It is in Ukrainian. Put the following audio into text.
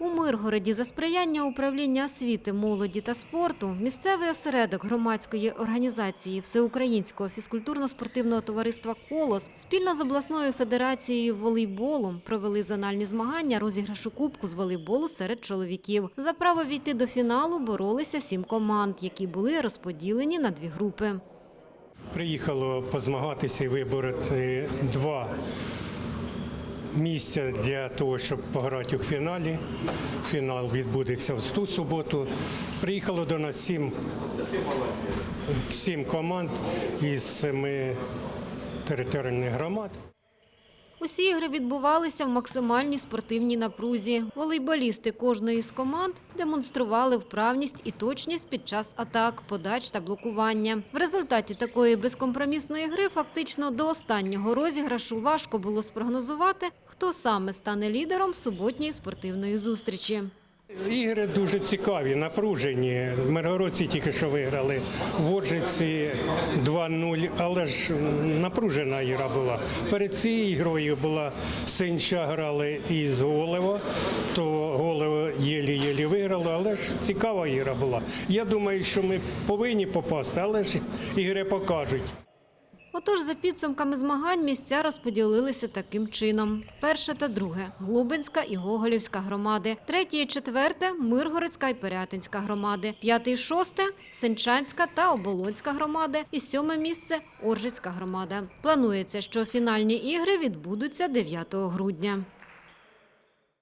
У Миргороді за сприяння управління освіти, молоді та спорту місцевий осередок громадської організації Всеукраїнського фізкультурно-спортивного товариства Колос спільно з обласною федерацією волейболу провели зональні змагання розіграшу кубку з волейболу серед чоловіків. За право війти до фіналу боролися сім команд, які були розподілені на дві групи. Приїхало позмагатися і вибороти два місця для того, щоб пограти у фіналі. Фінал відбудеться в ту суботу. Приїхало до нас сім, сім команд із семи територіальних громад. Усі ігри відбувалися в максимальній спортивній напрузі. Волейболісти кожної з команд демонстрували вправність і точність під час атак, подач та блокування. В результаті такої безкомпромісної гри фактично до останнього розіграшу важко було спрогнозувати, хто саме стане лідером суботньої спортивної зустрічі. Ігри дуже цікаві, напружені. Миргородці тільки що виграли в Оржиці 2-0, але ж напружена ігра була. Перед цією ігрою була Синча грали із Голева, то Голево єлі-єлі виграло, але ж цікава ігра була. Я думаю, що ми повинні попасти, але ж ігри покажуть. Отож, за підсумками змагань місця розподілилися таким чином: перше та друге Глубинська і Гоголівська громади, третє і четверте Миргородська і Пирятинська громади, п'яте і шосте Сенчанська та Оболонська громади, і сьоме місце Оржицька громада. Планується, що фінальні ігри відбудуться 9 грудня.